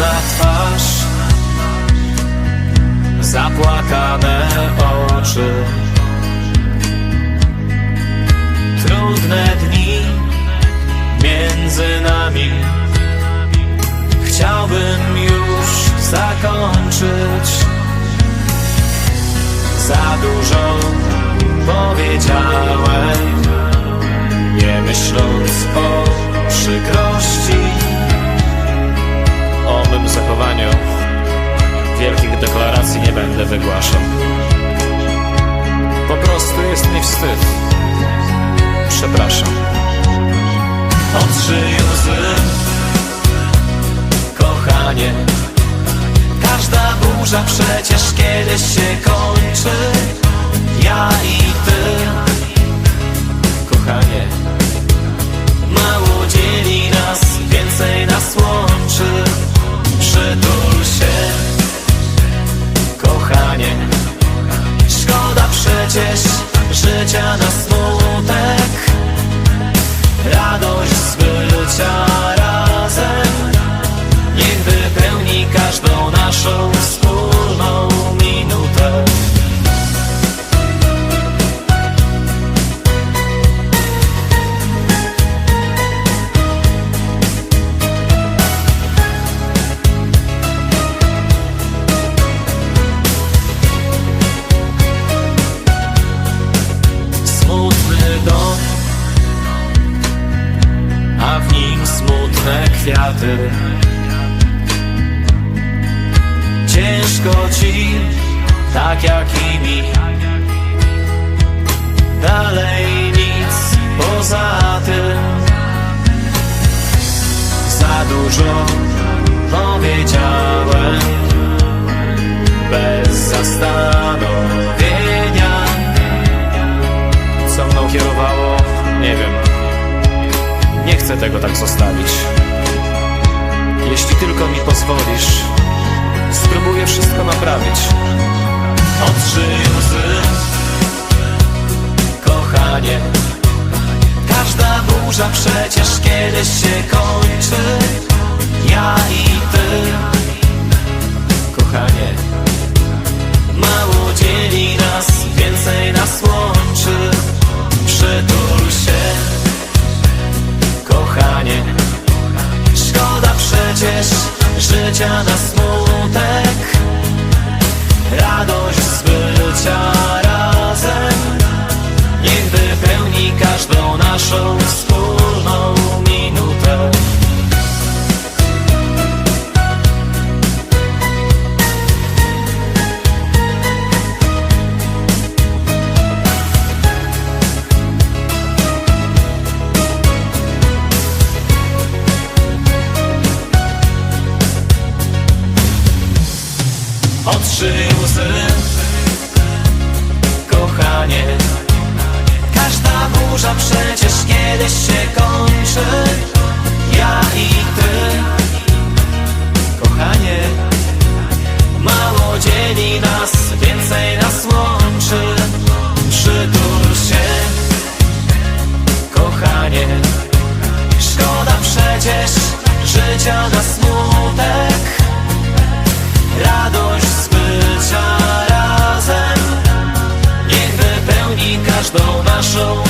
Smutna twarz. Zapłakane oczy. Trudne dni Między nami. Chciałbym już zakończyć. Za dużo powiedziałem. Wygłaszał. Po prostu jest mi wstyd. Przepraszam. Otrzyj łzy, kochanie. Każda burza przecież kiedyś się kończy. Kwiaty. Ciężko ci, tak jak i mi. Dalej nic poza tym. Za dużo powiedziałem, bez zastanowienia. Co mną kierowało, nie wiem. Nie chcę tego tak zostawić. Jeśli tylko mi pozwolisz, spróbuję wszystko naprawić. Otrzyj łzy, kochanie. Każda burza przecież kiedyś się kończy. Ja i ty, kochanie. Otrzyj łzy Kochanie Każda burza przecież kiedyś się kończy. Ja i ty. Kochanie so